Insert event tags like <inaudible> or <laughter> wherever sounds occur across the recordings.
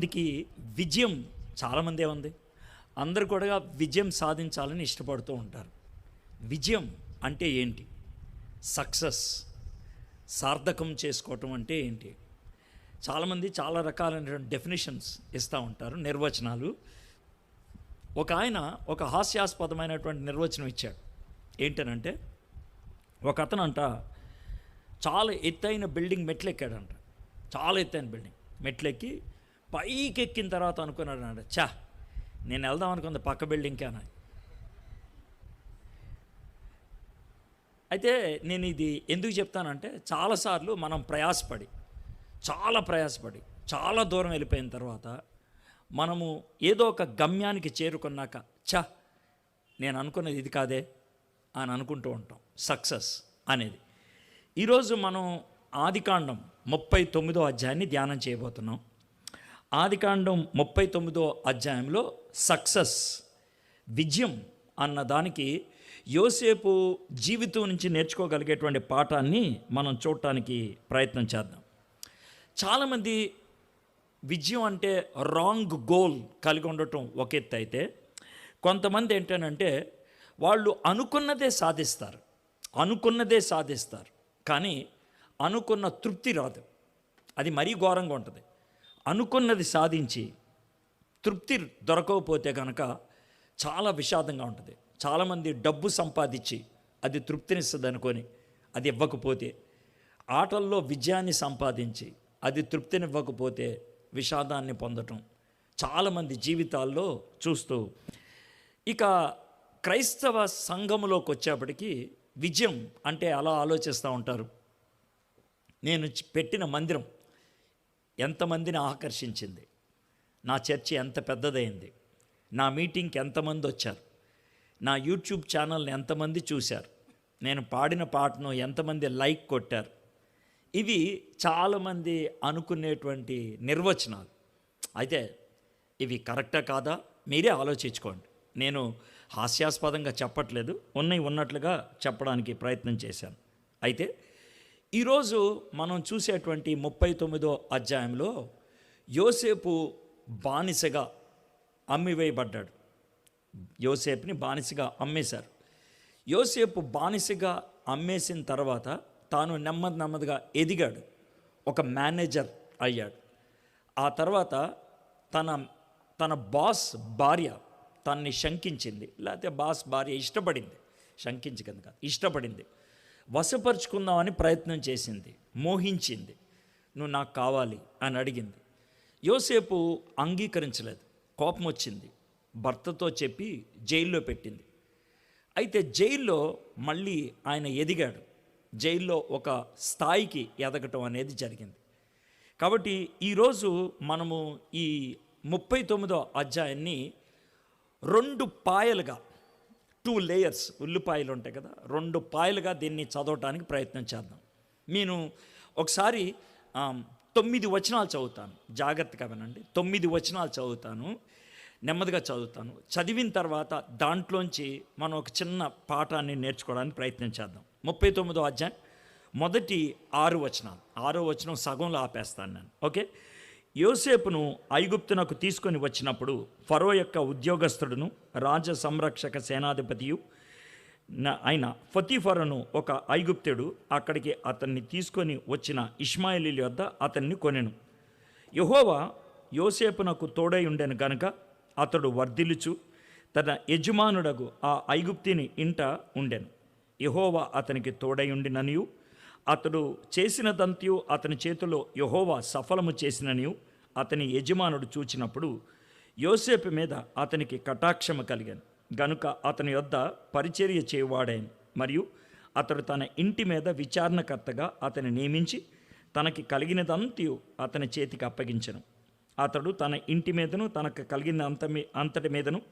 చాలామందికి విజయం చాలామందే ఉంది. అందరు కూడా విజయం సాధించాలని ఇష్టపడుతూ ఉంటారు. విజయం అంటే ఏంటి? సక్సెస్. సార్థకం చేసుకోవటం అంటే ఏంటి? చాలామంది చాలా రకాలైన డెఫినేషన్స్ ఇస్తూ ఉంటారు నిర్వచనాలు. ఒక ఆయన ఒక హాస్యాస్పదమైనటువంటి నిర్వచనం ఇచ్చాడు. ఏంటనంటే ఒక అతను అంట చాలా ఎత్తైన బిల్డింగ్ మెట్లు ఎక్కాడంట చాలా ఎత్తైన బిల్డింగ్. మెట్లెక్కి పైకి ఎక్కిన తర్వాత అనుకున్నాడు అంట చా నేను వెళ్దాం అనుకుంది పక్క బిల్డింగ్కి అని. అయితే నేను ఇది ఎందుకు చెప్తానంటే చాలాసార్లు మనం ప్రయాసపడి చాలా ప్రయాసపడి చాలా దూరం వెళ్ళిపోయిన తర్వాత మనము ఏదో ఒక గమ్యానికి చేరుకున్నాక చ నేను అనుకున్నది ఇది కాదే అని అనుకుంటూ ఉంటాం. సక్సెస్ అనేది. ఈరోజు మనం ఆదికాండం ముప్పై తొమ్మిదో అధ్యాయాన్ని ధ్యానం చేయబోతున్నాం. ఆదికాండం ముప్పై తొమ్మిదో అధ్యాయంలో సక్సెస్ విజయం అన్న దానికి యోసేపు జీవితం నుంచి నేర్చుకోగలిగేటువంటి పాఠాన్ని మనం చూడటానికి ప్రయత్నం చేద్దాం. చాలామంది విజయం అంటే రాంగ్ గోల్ కలిగి ఉండటం ఒక ఎత్తు అయితే కొంతమంది ఏంటంటే వాళ్ళు అనుకున్నదే సాధిస్తారు అనుకున్నదే సాధిస్తారు కానీ అనుకున్న తృప్తి రాదు. అది మరీ ఘోరంగా ఉంటుంది. అనుకున్నది సాధించి తృప్తి దొరకకపోతే కనుక చాలా విషాదంగా ఉంటుంది. చాలామంది డబ్బు సంపాదించి అది తృప్తినిస్తుంది అనుకొని అది ఇవ్వకపోతే ఆటల్లో విజయాన్ని సంపాదించి అది తృప్తినివ్వకపోతే విషాదాన్ని పొందటం చాలామంది జీవితాల్లో చూస్తూ. ఇక క్రైస్తవ సంఘములోకి వచ్చేప్పటికీ విజయం అంటే అలా ఆలోచిస్తూ ఉంటారు. నేను పెట్టిన మందిరం ఎంతమందిని ఆకర్షించింది? నా చర్చి ఎంత పెద్దదైంది? నా మీటింగ్కి ఎంతమంది వచ్చారు? నా యూట్యూబ్ ఛానల్ని ఎంతమంది చూశారు? నేను పాడిన పాటను ఎంతమంది లైక్ కొట్టారు? ఇవి చాలామంది అనుకునేటువంటి నిర్వచనాలు. అయితే ఇవి కరెక్టా కాదా? మీరే ఆలోచించుకోండి. నేను హాస్యాస్పదంగా చెప్పట్లేదు. ఉన్నవి ఉన్నట్లుగా చెప్పడానికి ప్రయత్నం చేశాను. అయితే ఈరోజు మనం చూసేటువంటి ముప్పై తొమ్మిదో అధ్యాయంలో యోసేపు బానిసగా అమ్మివేయబడ్డాడు. యోసేపుని బానిసగా అమ్మేశారు. యోసేపు బానిసగా అమ్మేసిన తర్వాత తాను నెమ్మది నెమ్మదిగా ఎదిగాడు. ఒక మేనేజర్ అయ్యాడు. ఆ తర్వాత తన తన బాస్ భార్య తన్ని శంకించింది. లేకపోతే బాస్ భార్య ఇష్టపడింది. శంకించకంది కాదు ఇష్టపడింది. వశపరుచుకుందామని ప్రయత్నం చేసింది. మోహించింది. నువ్వు నాకు కావాలి అని అడిగింది. యోసేపు అంగీకరించలేదు. కోపం వచ్చింది. భర్తతో చెప్పి జైల్లో పెట్టింది. అయితే జైల్లో మళ్ళీ ఆయన ఎదిగాడు. జైల్లో ఒక స్థాయికి ఎదగటం అనేది జరిగింది. కాబట్టి ఈరోజు మనము ఈ ముప్పై తొమ్మిదో అధ్యాయాన్ని రెండు పాయలుగా టూ లేయర్స్ ఉల్లిపాయలు ఉంటాయి కదా రెండు పాయలుగా దీన్ని చదవటానికి ప్రయత్నం చేద్దాం. నేను ఒకసారి తొమ్మిది వచనాలు చదువుతాను. జాగ్రత్తగా వినండి. తొమ్మిది వచనాలు చదువుతాను. నెమ్మదిగా చదువుతాను. చదివిన తర్వాత దాంట్లోంచి మనం ఒక చిన్న పాఠాన్ని నేర్చుకోవడానికి ప్రయత్నం చేద్దాం. ముప్పై తొమ్మిదో అధ్యాయం మొదటి ఆరు వచనాలు. ఆరో వచనం సగంలో ఆపేస్తాను నేను. ఓకే? యోసేపును ఐగుప్తునకు తీసుకొని వచ్చినప్పుడు ఫరో యొక్క ఉద్యోగస్తుడును రాజ సంరక్షక సేనాధిపతియు ఆయన అయిన ఫతీఫరను ఒక ఐగుప్తుడు అక్కడికి అతన్ని తీసుకొని వచ్చిన ఇష్మాయిలీల వద్ద అతన్ని కొనెను. యహోవా యోసేపునకు తోడై ఉండెను గనుక అతడు వర్ధిల్లుచు తన యజమానుడగు ఆ ఐగుప్తిని ఇంట ఉండెను. యహోవా అతనికి తోడై ఉండిననియు అతడు చేసినదంతయు అతని చేతిలో యహోవా సఫలము చేసిననియు అతని యజమానుడు చూచినప్పుడు యోసేపు మీద అతనికి కటాక్షము కలిగాను. గనుక అతని యొద్ద పరిచర్య చేయవాడాను మరియు అతడు తన ఇంటి మీద విచారణకర్తగా అతని నియమించి తనకి కలిగినదంతయు అతని చేతికి అప్పగించను. అతడు తన ఇంటి మీదను తనకు కలిగిన అంత మీ అంతటి మీదను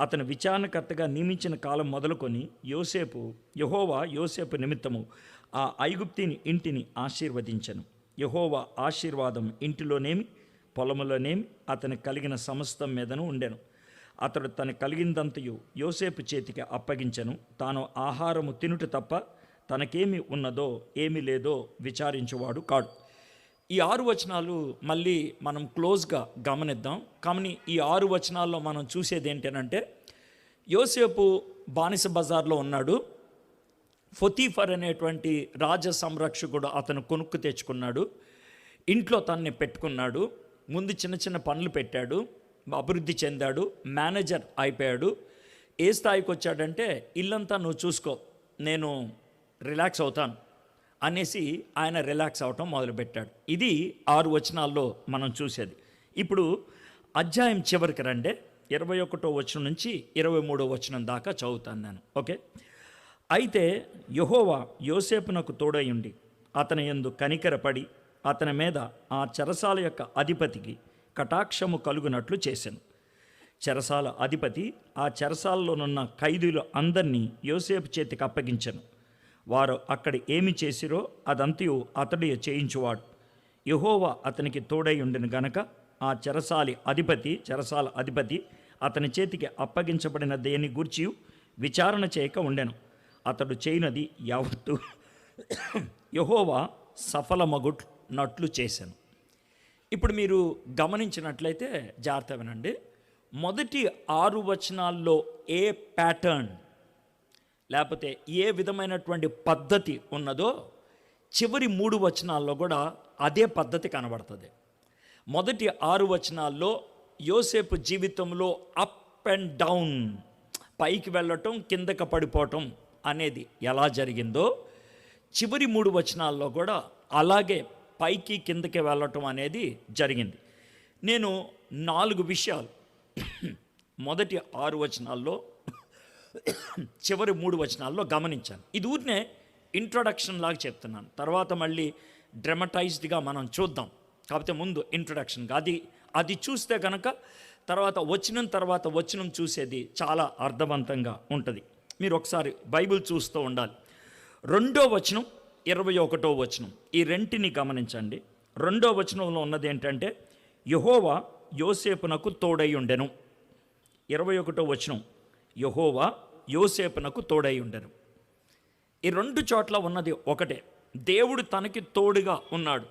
అతను విచారణకర్తగా నియమించిన కాలం మొదలుకొని యోసేపు యహోవా యోసేపు నిమిత్తము ఆ ఐగుప్తిని ఇంటిని ఆశీర్వదించను. యహోవా ఆశీర్వాదం ఇంటిలోనేమి పొలములోనేమి అతను కలిగిన సమస్తం మీదను ఉండెను. అతడు తన కలిగిందంతయు యోసేపు చేతికి అప్పగించెను. తాను ఆహారము తినుట తప్ప తనకేమి ఉన్నదో ఏమీ లేదో విచారించువాడు కాడు. ఈ ఆరు వచనాలు మళ్ళీ మనం క్లోజ్గా గమనిద్దాం. కానీ ఈ ఆరు వచనాల్లో మనం చూసేది ఏంటంటే యోసేపు బానిస బజార్లో ఉన్నాడు. ఫొతీఫర్ అనేటువంటి రాజ సంరక్షకుడు అతను కొనుక్కు తెచ్చుకున్నాడు. ఇంట్లో తనని పెట్టుకున్నాడు. ముందు చిన్న చిన్న పనులు పెట్టాడు. అభివృద్ధి చెందాడు. మేనేజర్ అయిపోయాడు. ఏ స్థాయికి వచ్చాడంటే ఇల్లంతా నువ్వు చూసుకో. నేను రిలాక్స్ అవుతాను. అనేసి ఆయన రిలాక్స్ అవటం మొదలుపెట్టాడు. ఇది ఆరు వచనాల్లో మనం చూసేది. ఇప్పుడు అధ్యాయం చివరికి రండే. ఇరవై ఒకటో వచనం నుంచి ఇరవై మూడో వచనం దాకా చదువుతాను నేను. ఓకే? అయితే యహోవా యోసేపునకు తోడయుండి అతని యందు కనికరపడి అతని మీద ఆ చెరసాల యొక్క అధిపతికి కటాక్షము కలుగునట్లు చేశాను చెరసాల అధిపతి ఆ చెరసాలలోనున్న ఖైదీలు అందరినీ యోసేపు చేతికి అప్పగించను. వారు అక్కడ ఏమి చేసిరో అదంతయు అతడు చేయించువాడు. యహోవా అతనికి తోడై ఉండిన గనక ఆ చెరసాలి అధిపతి చెరసాల అధిపతి అతని చేతికి అప్పగించబడిన దేని గూర్చి విచారణ చేయక ఉండెను. అతడు చేయనది యావత్తు యహోవా సఫలమగునట్లు చేశాను ఇప్పుడు మీరు గమనించినట్లయితే జాగ్రత్త వినండి. మొదటి ఆరు వచనాల్లో ఏ ప్యాటర్న్ లేకపోతే ఏ విధమైనటువంటి పద్ధతి ఉన్నదో చివరి మూడు వచనాల్లో కూడా అదే పద్ధతి కనబడుతుంది. మొదటి ఆరు వచనాల్లో యోసేపు జీవితంలో అప్ అండ్ డౌన్ పైకి వెళ్ళటం కిందకి పడిపోవటం అనేది ఎలా జరిగిందో చివరి మూడు వచనాల్లో కూడా అలాగే పైకి కిందకి వెళ్ళటం అనేది జరిగింది. నేను నాలుగు విషయాలు మొదటి ఆరు వచనాల్లో చివరి మూడు వచనాల్లో గమనించాను. ఇది ఊరినే ఇంట్రొడక్షన్ లాగా చెప్తున్నాను. తర్వాత మళ్ళీ డ్రమటైజ్డ్గా మనం చూద్దాం. కాకపోతే ముందు ఇంట్రొడక్షన్గా అది అది చూస్తే కనుక తర్వాత వచ్చిన తర్వాత వచనం చూసేది చాలా అర్థవంతంగా ఉంటుంది. మీరు ఒకసారి బైబిల్ చూస్తూ ఉండాలి. రెండో వచనం ఇరవై ఒకటో వచనం. ఈ రెంటిని గమనించండి. రెండో వచనంలో ఉన్నది ఏంటంటే యహోవా యోసేపునకు తోడై ఉండెను. ఇరవై ఒకటో వచనం. యహోవా యోసేపునకు తోడై ఉండను. ఈ రెండు చోట్ల ఉన్నది ఒకటే. దేవుడు తనకి తోడుగా ఉన్నాడు.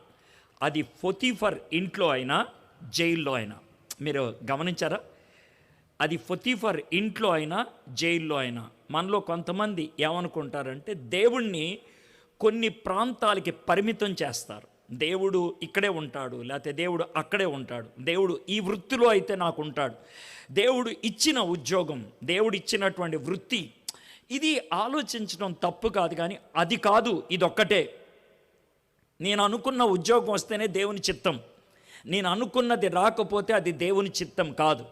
అది ఫొతీఫర్ ఇంట్లో అయినా జైల్లో అయినా. మీరు గమనించారా? అది ఫొతీఫర్ ఇంట్లో అయినా జైల్లో అయినా. మనలో కొంతమంది ఏమనుకుంటారంటే దేవుణ్ణి కొన్ని ప్రాంతాలకి పరిమితం చేస్తారు. దేవుడు ఇక్కడే ఉంటాడు లేకపోతే దేవుడు అక్కడే ఉంటాడు దేవుడు ఈ వృత్తిలో అయితే నాకు ఉంటాడు. దేవుడు ఇచ్చిన ఉద్యోగం దేవుడు ఇచ్చినటువంటి వృత్తి ఇది ఆలోచించడం తప్పు కాదు కానీ అది కాదు ఇదొక్కటే. నేను అనుకున్న ఉద్యోగం వస్తేనే దేవుని చిత్తం. నేను అనుకున్నది రాకపోతే అది దేవుని చిత్తం కాదు.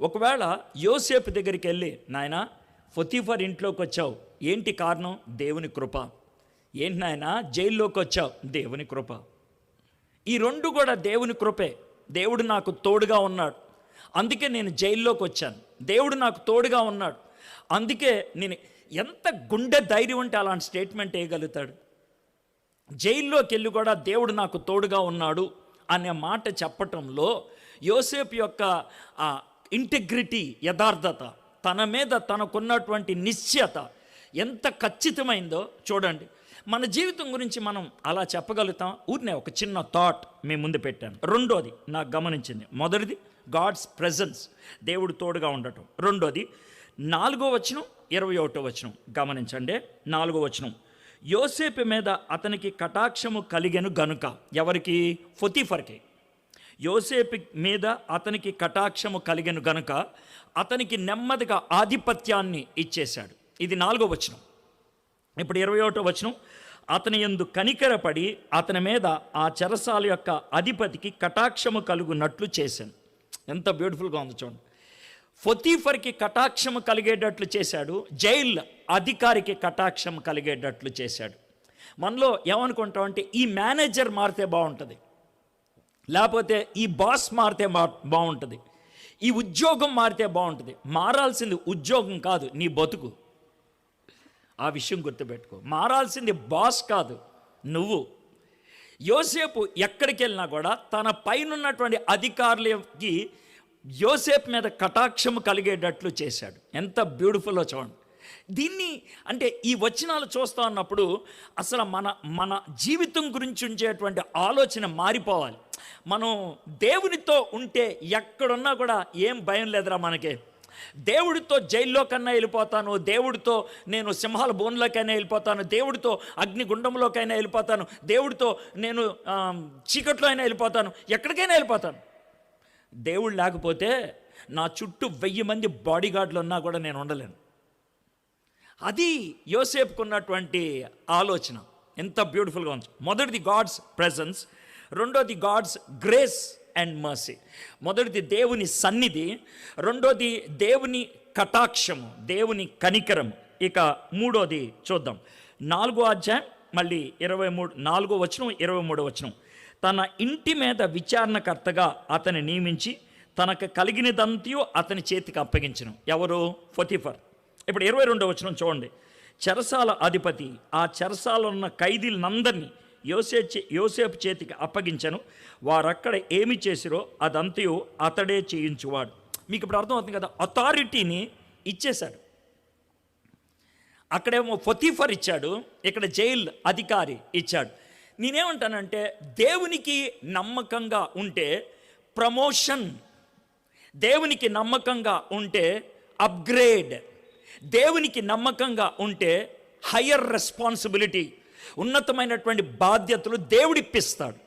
ఒకవేళ యోసేపు దగ్గరికి వెళ్ళి నాయన ఫొతీఫర్ ఇంట్లోకి వచ్చావు ఏంటి కారణం? దేవుని కృప. ఏంటి నాయన? జైల్లోకి వచ్చావు దేవుని కృప. ఈ రెండు కూడా దేవుని కృపే. దేవుడు నాకు తోడుగా ఉన్నాడు. అందుకే నేను జైల్లోకి వచ్చాను. దేవుడు నాకు తోడుగా ఉన్నాడు. అందుకే నేను ఎంత గుండె ధైర్యం ఉంటే అలాంటి స్టేట్మెంట్ వేయగలుగుతాడు. జైల్లోకి వెళ్ళి కూడా దేవుడు నాకు తోడుగా ఉన్నాడు అనే మాట చెప్పటంలో యోసేపు యొక్క ఆ ఇంటిగ్రిటీ యథార్థత తన మీద తనకున్నటువంటి నిశ్చయత ఎంత ఖచ్చితమైందో చూడండి. మన జీవితం గురించి మనం అలా చెప్పగలుగుతాం? ఊరినే ఒక చిన్న థాట్ మీ ముందు పెట్టాను. రెండోది నాకు గమనించింది. మొదటిది గాడ్స్ ప్రెజెన్స్ దేవుడు తోడుగా ఉండటం. రెండోది నాలుగో వచనం ఇరవై ఒకటో వచనం. గమనించండి నాలుగో వచనం. యోసేపు మీద అతనికి కటాక్షము కలిగెను గనుక ఎవరికి? ఫొతిఫర్కి యోసేపు మీద అతనికి కటాక్షము కలిగెను గనుక అతనికి నెమ్మదిగా ఆధిపత్యాన్ని ఇచ్చేశాడు. ఇది నాలుగో వచనం. ఇప్పుడు ఇరవై ఒకటో వచనం అతని ఎందు కనికరపడి అతని మీద ఆ చెరసాల యొక్క అధిపతికి కటాక్షము కలుగునట్లు చేశాను. ఎంత బ్యూటిఫుల్గా ఉంది చూడండి. ఫొతీఫర్కి కటాక్షము కలిగేటట్లు చేశాడు జైల్ అధికారికి కటాక్షం కలిగేటట్లు చేశాడు. మనలో ఏమనుకుంటామంటే ఈ మేనేజర్ మారితే బాగుంటుంది లేకపోతే ఈ బాస్ మారితే మా బాగుంటుంది ఈ ఉద్యోగం మారితే బాగుంటుంది. మారాల్సింది ఉద్యోగం కాదు నీ బతుకు. ఆ విషయం గుర్తుపెట్టుకో. మారాల్సింది బాస్ కాదు నువ్వు. యోసేపు ఎక్కడికి వెళ్ళినా కూడా తన పైనున్నటువంటి అధికారులకి యోసేపు మీద కటాక్షము కలిగేటట్లు చేశాడు. ఎంత బ్యూటిఫుల్లో చూడండి. దీన్ని అంటే ఈ వచనాలు చూస్తా ఉన్నప్పుడు అసలు మన మన జీవితం గురించి ఉంచేటువంటి ఆలోచన మారిపోవాలి. మనం దేవునితో ఉంటే ఎక్కడున్నా కూడా ఏం భయం లేదురా మనకి. దేవుడితో జైల్లో కన్నా వెళ్ళిపోతాను దేవుడితో నేను సింహాల బోన్లోకైనా వెళ్ళిపోతాను దేవుడితో అగ్నిగుండంలోకైనా వెళ్ళిపోతాను దేవుడితో నేను చీకట్లో అయినా వెళ్ళిపోతాను ఎక్కడికైనా వెళ్ళిపోతాను. దేవుడు లేకపోతే నా చుట్టూ వెయ్యి మంది బాడీగార్డులు ఉన్నా కూడా నేను ఉండలేను. అది యోసేపుకున్నటువంటి ఆలోచన. ఎంత బ్యూటిఫుల్గా ఉంది. మొదటిది గాడ్స్ ప్రెజెన్స్ రెండోది గాడ్స్ గ్రేస్ అండ్ మర్సీ మొదటిది దేవుని సన్నిధి రెండోది దేవుని కటాక్షము దేవుని కనికరం ఇక మూడోది చూద్దాం. నాలుగో అధ్యాయం మళ్ళీ ఇరవై మూడు నాలుగో వచనం ఇరవై మూడో వచనం. తన ఇంటి మీద విచారణకర్తగా అతని నియమించి తనకు కలిగినదంతయు అతని చేతికి అప్పగించను. ఎవరు? ఫొతిఫర్ ఇప్పుడు ఇరవై రెండో వచనం చూడండి. చెరసాల అధిపతి ఆ చెరసాల ఉన్న ఖైదీలందరినీ యోసే చే- యోసేపు చేతికి అప్పగించను. వారక్కడ ఏమి చేసిరో అదంతయు అతడే చేయించువాడు. మీకు ఇప్పుడు అర్థమవుతుంది కదా అథారిటీని ఇచ్చేశాడు. అక్కడేమో ఫతీఫర్ ఇచ్చాడు ఇక్కడ జైల్ అధికారి ఇచ్చాడు. నేనేమంటానంటే దేవునికి నమ్మకంగా ఉంటే ప్రమోషన్ దేవునికి నమ్మకంగా ఉంటే అప్గ్రేడ్ దేవునికి నమ్మకంగా ఉంటే హయ్యర్ రెస్పాన్సిబిలిటీ ఉన్నతమైనటువంటి బాధ్యతలు దేవుడిప్పిస్తాడు.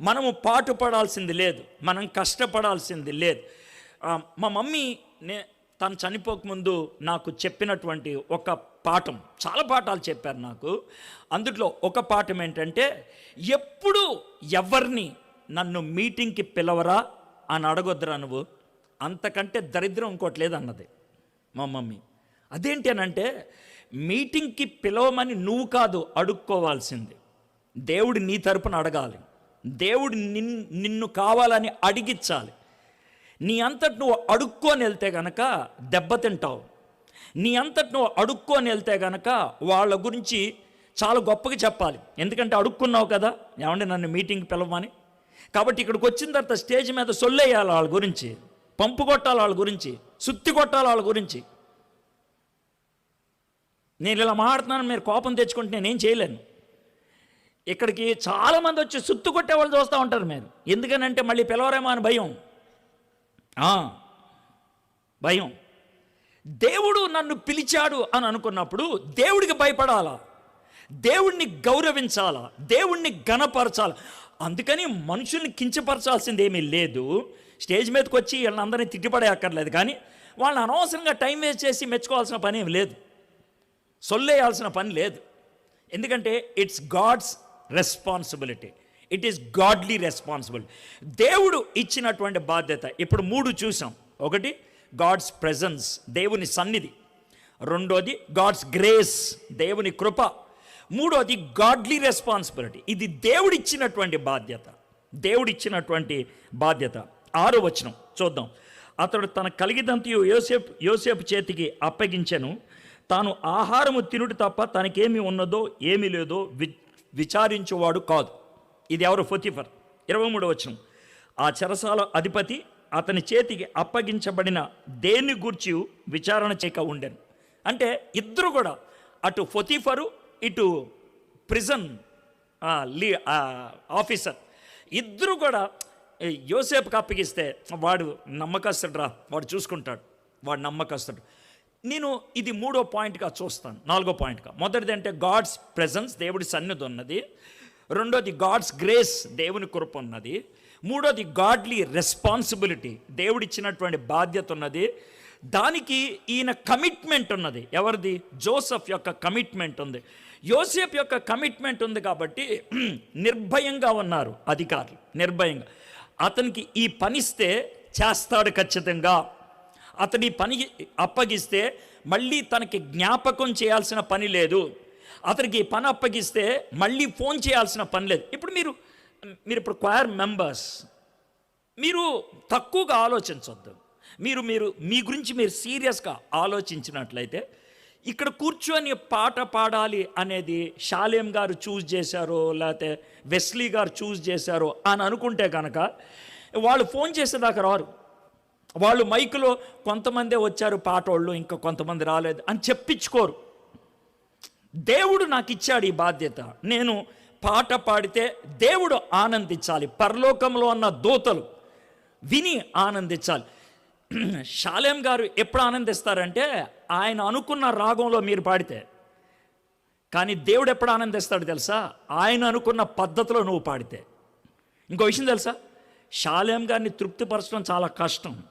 మనము పాటుపడాల్సింది లేదు. మనం కష్టపడాల్సింది లేదు. మా మమ్మీ నే తను చనిపోకముందు నాకు చెప్పినటువంటి ఒక పాఠం చాలా పాఠాలు చెప్పారు నాకు. అందులో ఒక పాఠం ఏంటంటే ఎప్పుడు ఎవరిని నన్ను మీటింగ్కి పిలవరా అని అడగొద్దురా నువ్వు? అంతకంటే దరిద్రం ఇంకోటి లేదన్నది మా మమ్మీ. అదేంటి అని అంటే మీటింగ్కి పిలవమని నువ్వు కాదు అడుక్కోవాల్సింది. దేవుడు నీ తరపున అడగాలి. దేవుడు నిన్ నిన్ను కావాలని అడిగించాలి నీ అంతటి నువ్వు అడుక్కొని వెళ్తే గనక దెబ్బతింటావు నీ అంతటి నువ్వు అడుక్కొని వెళ్తే గనక వాళ్ళ గురించి చాలా గొప్పగా చెప్పాలి. ఎందుకంటే అడుక్కున్నావు కదా ఏమండి నన్ను మీటింగ్ పిలవమని? కాబట్టి ఇక్కడికి వచ్చిన తర్వాత స్టేజ్ మీద సొల్లేయాలి వాళ్ళ గురించి పంపు కొట్టాలి వాళ్ళ గురించి సుత్తి కొట్టాలి వాళ్ళ గురించి. నేను ఇలా మాట్లాడుతున్నాను మీరు కోపం తెచ్చుకుంటే నేనేం చేయలేను. ఇక్కడికి చాలామంది వచ్చి సుత్తు కొట్టే వాళ్ళు చూస్తూ ఉంటారు మీరు. ఎందుకనంటే మళ్ళీ పిలవరేమో అని భయం. భయం. దేవుడు నన్ను పిలిచాడు అని అనుకున్నప్పుడు దేవుడికి భయపడాలా? దేవుణ్ణి గౌరవించాలా? దేవుణ్ణి గణపరచాలా అందుకని మనుషుల్ని కించపరచాల్సింది ఏమీ లేదు. స్టేజ్ మీదకి వచ్చి వీళ్ళందరినీ తిట్టిపడే అక్కర్లేదు కానీ వాళ్ళని అనవసరంగా టైం వేస్ట్ చేసి మెచ్చుకోవాల్సిన పని ఏమి లేదు. సొల్లేయాల్సిన పని లేదు. ఎందుకంటే it's God's responsibility it is godly responsibility దేవుడు ఇచ్చినటువంటి బాధ్యత ఇప్పుడు మూడు చూసాం. ఒకటి గాడ్స్ ప్రెజెన్స్ దేవుని సన్నిధి. రెండోది గాడ్స్ గ్రేస్ దేవుని కృప. మూడోది గాడ్లీ రెస్పాన్సిబిలిటీ ఇది దేవుడిచ్చినటువంటి బాధ్యత. దేవుడిచ్చినటువంటి బాధ్యత. ఆరో వచనం చూద్దాం. అతడు తన కలిగిదంతయు యోసేపు యోసేపు చేతికి అప్పగించను. తాను ఆహారము తినుడు తప్ప తనకేమి ఉన్నదో ఏమి లేదో వి విచారించేవాడు కాదు. ఇది ఎవరు? ఫొతిఫర్. ఇరవై మూడు వచనం. ఆ చెరసాల అధిపతి అతని చేతికి అప్పగించబడిన దేన్ని గూర్చి విచారణ చేయక ఉండెను. అంటే ఇద్దరు కూడా అటు ఫొతిఫరు ఇటు ప్రిజన్ లీ ఆఫీసర్. ఇద్దరు కూడా యోసేపుకి అప్పగిస్తే వాడు నమ్మకస్తుడురా వాడు చూసుకుంటాడు. వాడు నమ్మకస్తుడు. నేను ఇది మూడో పాయింట్గా చూస్తాను నాలుగో పాయింట్గా. మొదటిది అంటే గాడ్స్ ప్రెజెన్స్ దేవుడి సన్నిధి ఉన్నది. రెండోది గాడ్స్ గ్రేస్ దేవుని కృప ఉన్నది. మూడోది గాడ్లీ రెస్పాన్సిబిలిటీ దేవుడిచ్చినటువంటి బాధ్యత ఉన్నది. దానికి ఈయన కమిట్మెంట్ ఉన్నది. ఎవరిది? జోసఫ్ యొక్క కమిట్మెంట్ ఉంది. యోసేఫ్ యొక్క కమిట్మెంట్ ఉంది కాబట్టి <clears throat> నిర్భయంగా ఉన్నారు అధికారులు నిర్భయంగా. అతనికి ఈ పనిస్తే చేస్తాడు ఖచ్చితంగా. అతని పని అప్పగిస్తే మళ్ళీ తనకి జ్ఞాపకం చేయాల్సిన పని లేదు. అతనికి పని అప్పగిస్తే మళ్ళీ ఫోన్ చేయాల్సిన పని లేదు. ఇప్పుడు మీరు మీరు ఇప్పుడు క్వైర్ మెంబర్స్ మీరు తక్కువగా ఆలోచించవద్దు మీరు మీరు మీ గురించి మీరు సీరియస్గా ఆలోచించినట్లయితే ఇక్కడ కూర్చొని పాట పాడాలి అనేది షాలేం గారు చూస్ చేశారో లేకపోతే వెస్లీ గారు చూస్ చేశారో అని అనుకుంటే కనుక వాళ్ళు ఫోన్ చేసేదాకా రారు. వాళ్ళు మైకులో కొంతమందే వచ్చారు పాటోళ్ళు ఇంకా కొంతమంది రాలేదు అని చెప్పించుకోరు. దేవుడు నాకు ఇచ్చాడు ఈ బాధ్యత. నేను పాట పాడితే దేవుడు ఆనందించాలి. పరలోకంలో ఉన్న దూతలు విని ఆనందించాలి. <clears throat> షాలేం గారు ఎప్పుడు ఆనందిస్తారంటే ఆయన అనుకున్న రాగంలో మీరు పాడితే. కానీ దేవుడు ఎప్పుడు ఆనందిస్తాడు తెలుసా? ఆయన అనుకున్న పద్ధతిలో నువ్వు పాడితే. ఇంకో విషయం తెలుసా? షాలేం గారిని తృప్తిపరచడం చాలా కష్టం.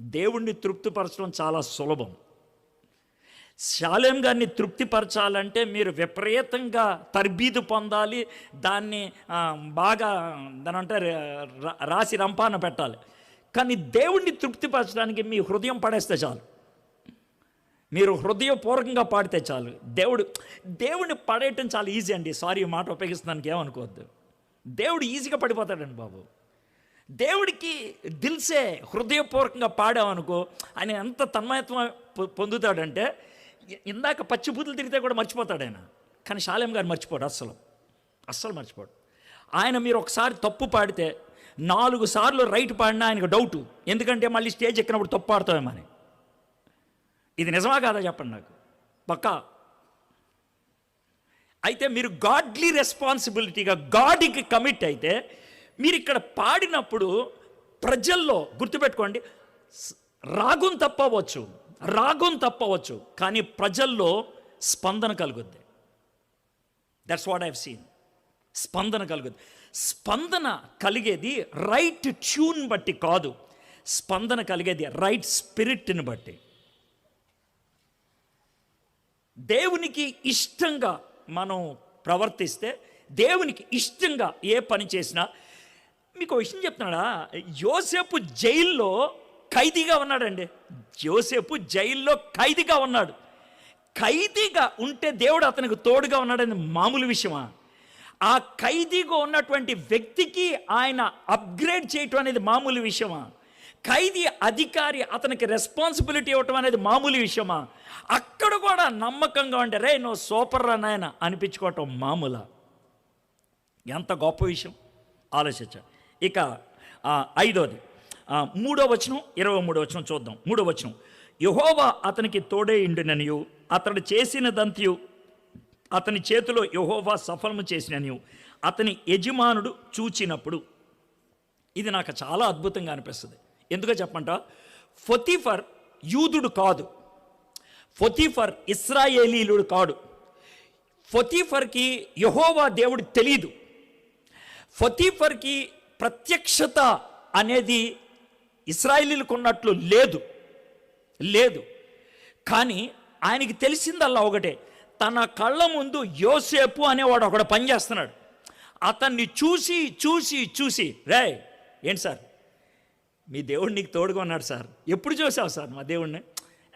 దేవుణ్ణి తృప్తిపరచడం చాలా సులభం. శాలేం గారిని తృప్తిపరచాలంటే మీరు విపరీతంగా తర్బీదు పొందాలి దాన్ని బాగా దాని అంటే రాసి రంపాన పెట్టాలి. కానీ దేవుణ్ణి తృప్తిపరచడానికి మీ హృదయం పడేస్తే చాలు. మీరు హృదయపూర్వకంగా పాడితే చాలు. దేవుడు దేవుడిని పడేయటం చాలా ఈజీ అండి. సారీ మాట ఉపయోగిస్తున్నానికి ఏమనుకోవద్దు. దేవుడు ఈజీగా పడిపోతాడండి బాబు. దేవుడికి దిల్సే హృదయపూర్వకంగా పాడామనుకో ఆయన ఎంత తన్మయత్వం పొ- పొందుతాడంటే ఇందాక పచ్చిబూతులు తిరిగితే కూడా మర్చిపోతాడు ఆయన. కానీ శాలేం గారు మర్చిపోడు అస్సలు. అస్సలు మర్చిపోడు. ఆయన మీరు ఒకసారి తప్పు పాడితే నాలుగు సార్లు రైట్ పాడినా ఆయనకు డౌటు. ఎందుకంటే మళ్ళీ స్టేజ్ ఎక్కినప్పుడు తప్పు పాడతామని ఇది నిజమా కాదా చెప్పండి నాకు? పక్క? అయితే మీరు గాడ్లీ రెస్పాన్సిబిలిటీగా గాడ్కి కమిట్ అయితే మీరు ఇక్కడ పాడినప్పుడు ప్రజల్లో గుర్తుపెట్టుకోండి రాగం తప్పవచ్చు రాగం తప్పవచ్చు కానీ ప్రజల్లో స్పందన కలుగుద్ది. దట్స్ వాట్ ఐవ్ సీన్ స్పందన కలుగుద్ది. స్పందన కలిగేది రైట్ ట్యూన్ బట్టి కాదు. స్పందన కలిగేది రైట్ స్పిరిట్ని బట్టి. దేవునికి ఇష్టంగా మనం ప్రవర్తిస్తే దేవునికి ఇష్టంగా ఏ పని చేసినా మీకు విషయం చెప్తున్నాడా? యోసేపు జైల్లో ఖైదీగా ఉన్నాడండి. యోసేపు జైల్లో ఖైదీగా ఉన్నాడు. ఖైదీగా ఉంటే దేవుడు అతనికి తోడుగా ఉన్నాడని మామూలు విషయమా? ఆ ఖైదీగా ఉన్నటువంటి వ్యక్తికి ఆయన అప్గ్రేడ్ చేయటం అనేది మామూలు విషయమా? ఖైదీ అధికారి అతనికి రెస్పాన్సిబిలిటీ ఇవ్వటం అనేది మామూలు విషయమా? అక్కడ కూడా నమ్మకంగా ఉంటే రే నువ్వు సూపర్ రా నాయన అనిపించుకోవటం మామూలా? ఎంత గొప్ప విషయం? ఆలోచించాను ఇక ఐదోది. మూడో వచనం ఇరవై మూడో వచనం చూద్దాం. మూడో వచనం. యహోవా అతనికి తోడే ఇండుననియు అతడు చేసినదంతయు అతని చేతిలో యహోవా సఫలము చేసిననియు అతని యజమానుడు చూచినప్పుడు. ఇది నాకు చాలా అద్భుతంగా అనిపిస్తుంది. ఎందుకో చెప్పంట? ఫొతిఫర్ యూదుడు కాదు. ఫొతిఫర్ ఇస్రాయేలీలుడు కాడు. ఫొతిఫర్కి యహోవా దేవుడు తెలీదు. ఫొతీఫర్కి ప్రత్యక్షత అనేది ఇస్రాయిలీలకు ఉన్నట్లు లేదు. లేదు. కానీ ఆయనకి తెలిసిందల్లా ఒకటే తన కళ్ళ ముందు యోసేపు అనేవాడు ఒకడు పనిచేస్తున్నాడు. అతన్ని చూసి చూసి చూసి రే ఏంటి సార్? మీ దేవుడు నీకు తోడుగా ఉన్నాడు సార్. ఎప్పుడు చూసావు సార్ మా దేవుడిని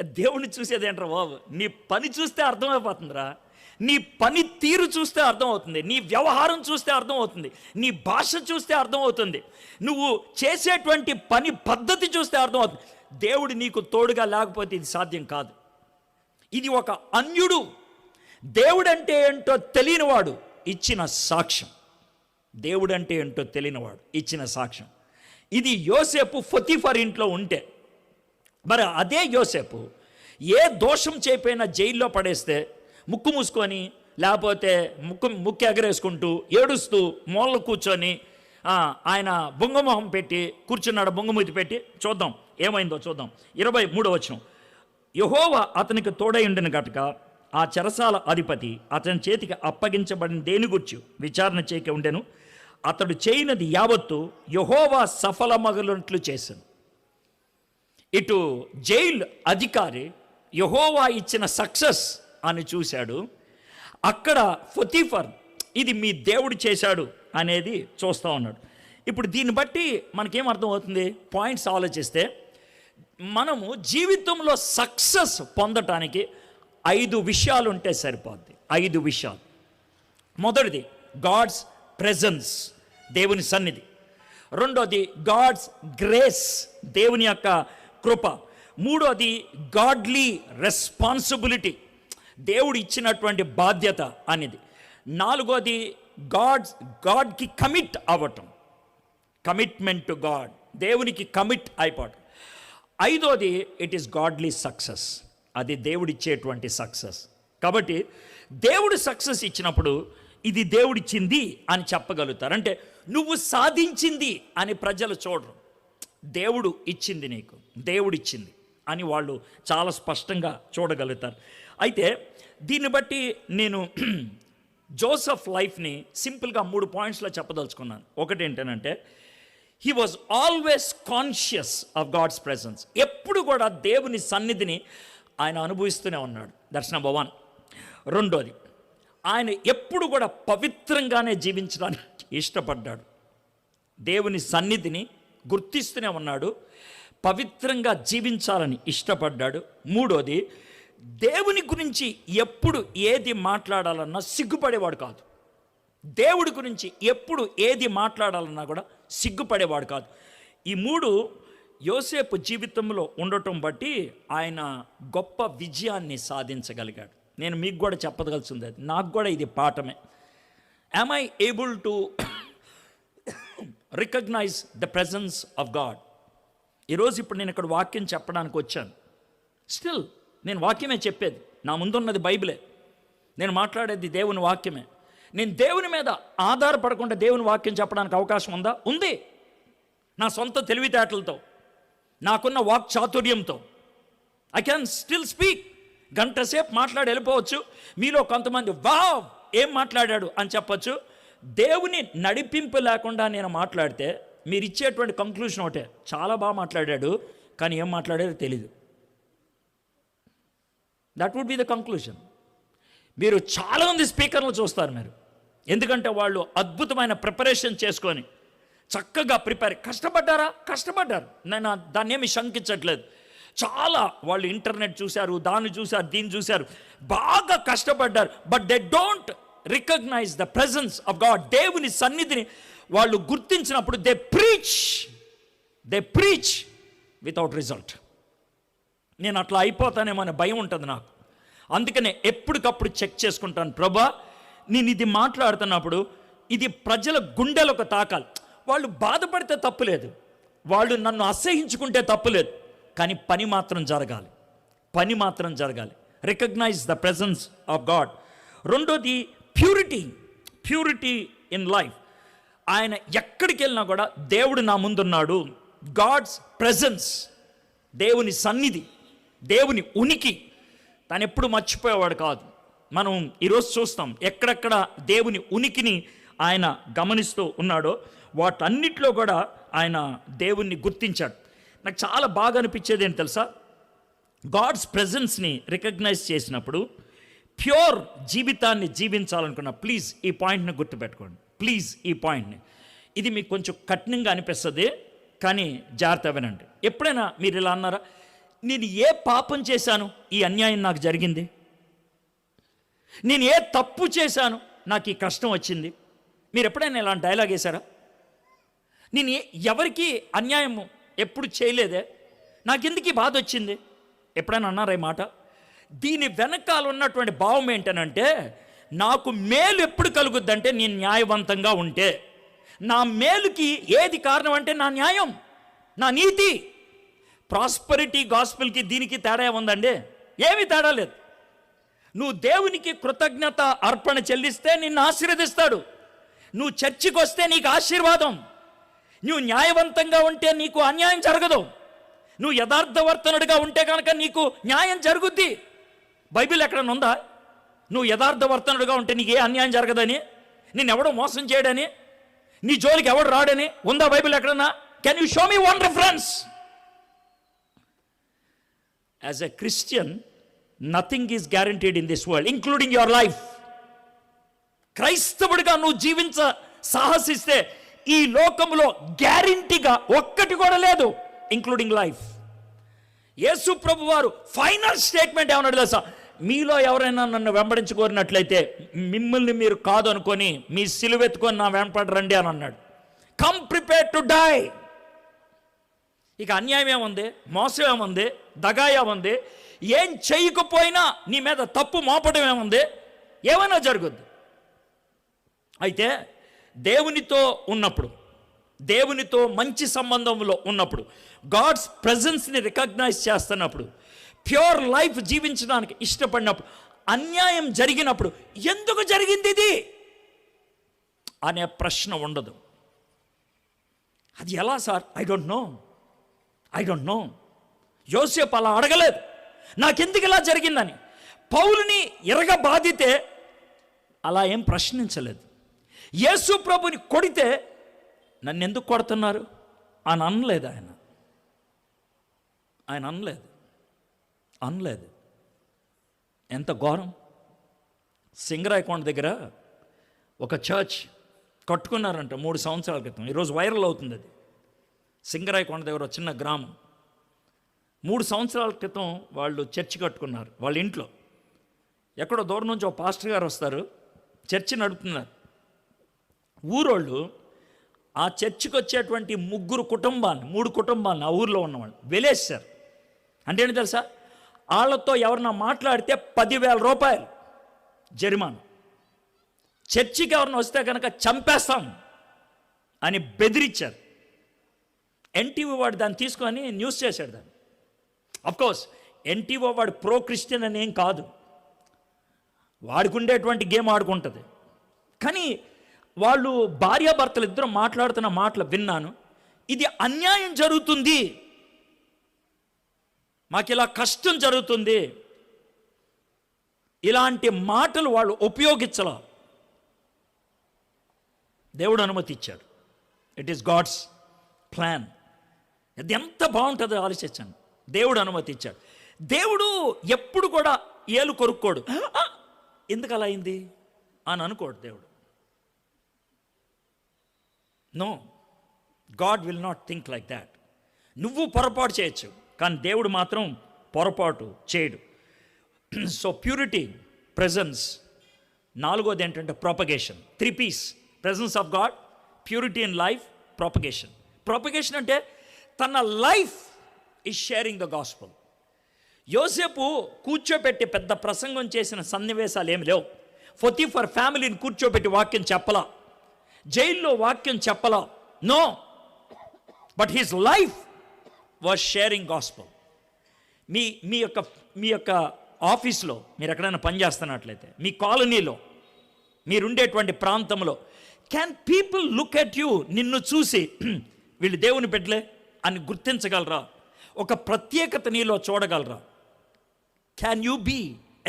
దేవుడిని చూసేది ఏంట్రా బాబు? నీ పని చూస్తే అర్థమైపోతుందిరా. నీ పని తీరు చూస్తే అర్థమవుతుంది. నీ వ్యవహారం చూస్తే అర్థమవుతుంది. నీ భాష చూస్తే అర్థమవుతుంది. నువ్వు చేసేటువంటి పని పద్ధతి చూస్తే అర్థమవుతుంది. దేవుడు నీకు తోడుగా లేకపోతే ఇది సాధ్యం కాదు. ఇది ఒక అన్యుడు దేవుడంటే ఏంటో తెలియనివాడు ఇచ్చిన సాక్ష్యం. దేవుడంటే ఏంటో తెలియనివాడు ఇచ్చిన సాక్ష్యం. ఇది యోసేపు ఫతిఫర్ ఇంట్లో ఉంటే మరి అదే యోసేపు ఏ దోషం చేపోయినా జైల్లో పడేస్తే ముక్కు మూసుకొని లేకపోతే ముక్కు ముక్కు ఎగరేసుకుంటూ ఏడుస్తూ మూలలో కూర్చొని ఆయన బొంగమొహం పెట్టి కూర్చున్నాడు బొంగమూతి పెట్టి చూద్దాం ఏమైందో చూద్దాం. ఇరవై మూడో వచనం. యహోవా అతనికి తోడై ఉండిన గటక ఆ చెరసాల అధిపతి అతని చేతికి అప్పగించబడిన దేని గుర్చు విచారణ చేయక ఉండెను. అతడు చేయనది యావత్తు యహోవా సఫలమగలునట్లు చేశాను ఇటు జైలు అధికారి యహోవా ఇచ్చిన సక్సెస్ అని చూశాడు. అక్కడ ఫొతీఫర్ ఇది మీ దేవుడు చేశాడు అనేది చూస్తూ ఉన్నాడు. ఇప్పుడు దీన్ని బట్టి మనకేం అర్థం అవుతుంది పాయింట్స్ ఆలోచిస్తే మనము జీవితంలో సక్సెస్ పొందటానికి ఐదు విషయాలు ఉంటే సరిపోద్ది. ఐదు విషయాలు. మొదటిది గాడ్స్ ప్రెజెన్స్ దేవుని సన్నిధి. రెండోది గాడ్స్ గ్రేస్ దేవుని యొక్క కృప. మూడోది గాడ్లీ రెస్పాన్సిబిలిటీ. దేవుడు ఇచ్చినటువంటి బాధ్యత అనేది. నాలుగోది గాడ్స్ గాడ్కి కమిట్ అవ్వటం. కమిట్మెంట్ టు గాడ్ దేవునికి కమిట్ అయిపోవటం. ఐదోది ఇట్ ఈస్ గాడ్లీ సక్సెస్ అది దేవుడిచ్చేటువంటి సక్సెస్ కాబట్టి దేవుడు సక్సెస్ ఇచ్చినప్పుడు ఇది దేవుడిచ్చింది అని చెప్పగలుగుతారు. అంటే నువ్వు సాధించింది అని ప్రజలు చూడరు. దేవుడు ఇచ్చింది నీకు. దేవుడిచ్చింది అని వాళ్ళు చాలా స్పష్టంగా చూడగలుగుతారు. అయితే దీన్ని బట్టి నేను <clears throat> జోసఫ్ లైఫ్ని సింపుల్గా మూడు పాయింట్స్లో చెప్పదలుచుకున్నాను. ఒకటి ఏంటంటే he was always conscious of God's presence ఎప్పుడు కూడా దేవుని సన్నిధిని ఆయన అనుభవిస్తూనే ఉన్నాడు. దర్శన భవన్ రెండోది ఆయన ఎప్పుడు కూడా పవిత్రంగానే జీవించడానికి ఇష్టపడ్డాడు. దేవుని సన్నిధిని గుర్తిస్తూనే ఉన్నాడు. పవిత్రంగా జీవించాలని ఇష్టపడ్డాడు. మూడోది దేవుని గురించి ఎప్పుడు ఏది మాట్లాడాలన్నా సిగ్గుపడేవాడు కాదు. దేవుడి గురించి ఎప్పుడు ఏది మాట్లాడాలన్నా కూడా సిగ్గుపడేవాడు కాదు. ఈ మూడు యోసేపు జీవితంలో ఉండటం బట్టి ఆయన గొప్ప విజయాన్ని సాధించగలిగాడు. నేను మీకు కూడా చెప్పదలసింది అది. నాకు కూడా ఇది పాఠమే. Am I able to recognise the presence of God ఈరోజు ఇప్పుడు నేను ఇక్కడ వాక్యం చెప్పడానికి వచ్చాను. స్టిల్ నేను వాక్యమే చెప్పేది. నా ముందున్నది బైబిలే. నేను మాట్లాడేది దేవుని వాక్యమే. నేను దేవుని మీద ఆధారపడకుండా దేవుని వాక్యం చెప్పడానికి అవకాశం ఉందా? ఉంది. నా సొంత తెలివితేటలతో నాకున్న వాక్ చాతుర్యంతో. ఐ క్యాన్ స్టిల్ స్పీక్ గంట సేపు మాట్లాడి వెళ్ళిపోవచ్చు. మీలో కొంతమంది వావ్! ఏం మాట్లాడాడు? అని చెప్పొచ్చు. దేవుని నడిపింపు లేకుండా నేను మాట్లాడితే మీరు ఇచ్చేటువంటి కంక్లూషన్ ఒకటే. చాలా బాగా మాట్లాడాడు కానీ ఏం మాట్లాడేది తెలీదు. That would be the conclusion మీరు చాలామంది స్పీకర్లు చూస్తారు మీరు. ఎందుకంటే వాళ్ళు అద్భుతమైన ప్రిపరేషన్ చేసుకొని చక్కగా ప్రిపేర్ కష్టపడ్డారా? కష్టపడ్డారు. నేను దాన్ని ఏమి శంకించట్లేదు. చాలా వాళ్ళు ఇంటర్నెట్ చూశారు దాన్ని చూశారు దీన్ని చూశారు. బాగా కష్టపడ్డారు. But they don't recognise the presence of God దేవుని సన్నిధిని వాళ్ళు గుర్తించినప్పుడు they preach they preach without result నేను అట్లా అయిపోతానేమో అనే భయం ఉంటుంది నాకు. అందుకనే ఎప్పటికప్పుడు చెక్ చేసుకుంటాను. ప్రభా నేను ఇది మాట్లాడుతున్నప్పుడు ఇది ప్రజల గుండెలకు తాకాలి. వాళ్ళు బాధపడితే తప్పులేదు. వాళ్ళు నన్ను అసహించుకుంటే తప్పులేదు. కానీ పని మాత్రం జరగాలి. పని మాత్రం జరగాలి. Recognise the presence of God రెండోది ప్యూరిటీ ప్యూరిటీ ఇన్ లైఫ్ ఆయన ఎక్కడికి వెళ్ళినా కూడా దేవుడు నా ముందున్నాడు. గాడ్స్ ప్రజెన్స్ దేవుని సన్నిధి. దేవుని ఉనికి. తను ఎప్పుడు మర్చిపోయేవాడు కాదు. మనం ఈరోజు చూస్తాం ఎక్కడెక్కడ దేవుని ఉనికిని ఆయన గమనిస్తూ ఉన్నాడో వాటన్నిటిలో కూడా ఆయన దేవుణ్ణి గుర్తించాడు. నాకు చాలా బాగా అనిపించేది ఏంటి తెలుసా? గాడ్స్ ప్రెజెన్స్ని రికగ్నైజ్ చేసినప్పుడు ప్యూర్ జీవితాన్ని జీవించాలనుకున్న ప్లీజ్ ఈ పాయింట్ని గుర్తుపెట్టుకోండి. ప్లీజ్ ఈ పాయింట్ని. ఇది మీకు కొంచెం కఠినంగా అనిపిస్తుంది కానీ జాగ్రత్త వినండి. ఎప్పుడైనా మీరు ఇలా అన్నారా? నేను ఏ పాపం చేశాను? ఈ అన్యాయం నాకు జరిగింది. నేను ఏ తప్పు చేశాను? నాకు ఈ కష్టం వచ్చింది. మీరు ఎప్పుడైనా ఇలాంటి డైలాగ్ వేశారా? నేను ఎవరికి అన్యాయం ఎప్పుడు చేయలేదే. నాకెందుకు ఈ బాధ వచ్చింది? ఎప్పుడైనా అన్నారా ఈ మాట? దీని వెనకాల ఉన్నటువంటి భావం ఏంటనంటే నాకు మేలు ఎప్పుడు కలుగుద్దంటే నేను న్యాయవంతంగా ఉంటే. నా మేలుకి ఏది కారణం అంటే నా న్యాయం నా నీతి. ప్రాస్పరిటీ గాస్పుల్కి దీనికి తేడా ఉందండి ఏమీ తేడా లేదు. నువ్వు దేవునికి కృతజ్ఞత అర్పణ చెల్లిస్తే నిన్ను ఆశీర్వదిస్తాడు. నువ్వు చర్చికి వస్తే నీకు ఆశీర్వాదం. నువ్వు న్యాయవంతంగా ఉంటే నీకు అన్యాయం జరగదు. నువ్వు యథార్థవర్తనుడిగా ఉంటే కనుక నీకు న్యాయం జరుగుద్ది. బైబిల్ ఎక్కడన్నా ఉందా? నువ్వు యథార్థవర్తనుడిగా ఉంటే నీకు ఏ అన్యాయం జరగదని? నిన్నెవడో మోసం చేయడని? నీ జోలికి ఎవడు రాడని? ఉందా బైబిల్ ఎక్కడన్నా? Can you show me one reference as a Christian nothing is guaranteed in this world including your life క్రైస్తవుడిగా నువ్వు జీవించ సాహసిస్తే ఈ లోకంలో గ్యారంటీగా ఒక్కటి కూడా లేదు ఇంక్లూడింగ్ లైఫ్ యేసు ప్రభు వారు ఫైనల్ స్టేట్మెంట్ ఏమన్నాడు తెలుసా? మీలో ఎవరైనా నన్ను వెంబడించుకోరినట్లయితే మిమ్మల్ని మీరు కాదు అనుకొని మీ సిలువెత్తుకొని నా వెంపడరండి అని అన్నాడు. కమ్ ప్రిపేర్ టు డై ఇక అన్యాయం ఏముంది? మోసం ఏముంది? దగా ఏముంది? ఏం చేయకపోయినా నీ మీద తప్పు మోపడం ఏముంది? ఏమైనా జరుగుద్ది. అయితే దేవునితో ఉన్నప్పుడు దేవునితో మంచి సంబంధంలో ఉన్నప్పుడు గాడ్స్ ప్రజెన్స్ని రికగ్నైజ్ చేస్తున్నప్పుడు ప్యూర్ లైఫ్ జీవించడానికి ఇష్టపడినప్పుడు అన్యాయం జరిగినప్పుడు ఎందుకు జరిగింది ఇది? అనే ప్రశ్న ఉండదు. అది ఎలా sir? I don't know. I don't know యోసేపు అలా అడగలేదు. నాకెందుకు ఇలా జరిగిందని. పౌలుని ఎరగ బాధితే అలా ఏం ప్రశ్నించలేదు. యేసు ప్రభుని కొడితే నన్ను ఎందుకు కొడుతున్నారు? అని అనలేదు ఆయన. ఆయన అనలేదు. అనలేదు. ఎంత ఘోరం. సింగరాయకొండ దగ్గర ఒక చర్చ్ కట్టుకున్నారంట మూడు సంవత్సరాల క్రితం. ఈరోజు వైరల్ అవుతుంది అది. సింగరాయకొండ దగ్గర చిన్న గ్రామం. మూడు సంవత్సరాల క్రితం వాళ్ళు చర్చి కట్టుకున్నారు వాళ్ళ ఇంట్లో. ఎక్కడో దూరం నుంచి ఒక పాస్టర్ గారు వస్తారు చర్చి నడుపుతున్నారు. ఊరోళ్ళు ఆ చర్చికి వచ్చేటువంటి ముగ్గురు కుటుంబాన్ని మూడు కుటుంబాన్ని ఆ ఊర్లో ఉన్నవాళ్ళు వెలేసారు అంటే ఏంటి తెలుసా? వాళ్ళతో ఎవరన్నా మాట్లాడితే పదివేల రూపాయలు జరిమానా. చర్చికి ఎవరిని వస్తే కనుక చంపేస్తాం అని బెదిరించారు. ఎన్టీవీ వాడు దాన్ని తీసుకొని న్యూస్ చేశాడు దాన్ని. అఫ్కోర్స్ ఎన్టీఓ వాడు ప్రో క్రిస్టియన్ అని ఏం కాదు. వాడికి ఉండేటువంటి గేమ్ ఆడుకుంటుంది. కానీ వాళ్ళు భార్యాభర్తలు ఇద్దరు మాట్లాడుతున్న మాటలు విన్నాను. ఇది అన్యాయం జరుగుతుంది. మాకు ఇలా కష్టం జరుగుతుంది. ఇలాంటి మాటలు వాళ్ళు ఉపయోగించాల. దేవుడు అనుమతి ఇచ్చాడు ఇట్ ఈస్ గాడ్స్ ప్లాన్ అది ఎంత బాగుంటుందో ఆలోచించండి. దేవుడు అనుమతి ఇచ్చాడు దేవుడు ఎప్పుడు కూడా ఏలు కొరుక్కోడు. ఎందుకు అలా అయింది? అని అనుకోడు దేవుడు. No God will not think like that నువ్వు పొరపాటు చేయొచ్చు కానీ దేవుడు మాత్రం పొరపాటు చేయడు. సో ప్యూరిటీ ప్రెజెన్స్ నాలుగోది ఏంటంటే propagation three Ps presence of God purity in life propagation propagation అంటే తన life is sharing the gospel యోసేపు కూర్చోబెట్టి పెద్ద ప్రసంగం చేసిన సన్నివేశాలు ఏమి లేవు. ఫొతి ఫర్ ఫ్యామిలీని కూర్చోబెట్టి వాక్యం చెప్పలా. జైల్లో వాక్యం చెప్పలా. No but his life was sharing gospel మీ మీ యొక్క మీ యొక్క ఆఫీస్లో మీరు ఎక్కడైనా పనిచేస్తున్నట్లయితే మీ కాలనీలో మీరుండేటువంటి ప్రాంతంలో can people look at you నిన్ను చూసి <clears throat> వీళ్ళు దేవుని పెట్టలే అని గుర్తించగలరా? ఒక ప్రత్యేకత నీలో చూడగలరా? Can you be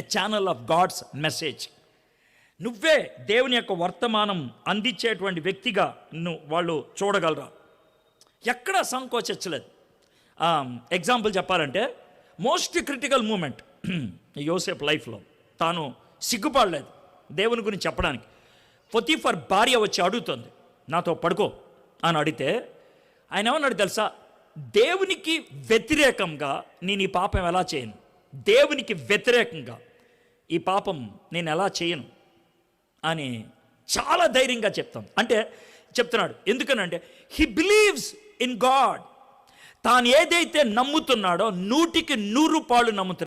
a channel of God's message నువ్వే దేవుని యొక్క వర్తమానం అందించేటువంటి వ్యక్తిగా నువ్వు వాళ్ళు చూడగలరా? ఎక్కడా సంకోచించలేదు. ఎగ్జాంపుల్ చెప్పాలంటే మోస్ట్ క్రిటికల్ మూమెంట్ యోసేఫ్ లైఫ్లో తాను సిగ్గుపడలేదు దేవుని గురించి చెప్పడానికి. ఫర్ భార్య వచ్చి అడుగుతుంది నాతో పడుకో అని అడిగితే ఆయన ఏమన్నాడు తెలుసా? దేవునికి వ్యతిరేకంగా నేను ఈ పాపం ఎలా చేయను? దేవునికి వ్యతిరేకంగా ఈ పాపం నేను ఎలా చేయను? అని చాలా ధైర్యంగా చెప్తాం. అంటే చెప్తున్నాడు. ఎందుకనంటే హీ బిలీవ్స్ ఇన్ గాడ్ తాను ఏదైతే నమ్ముతున్నాడో నూటికి నూరు పాళ్ళు నమ్ముతున్నాడు.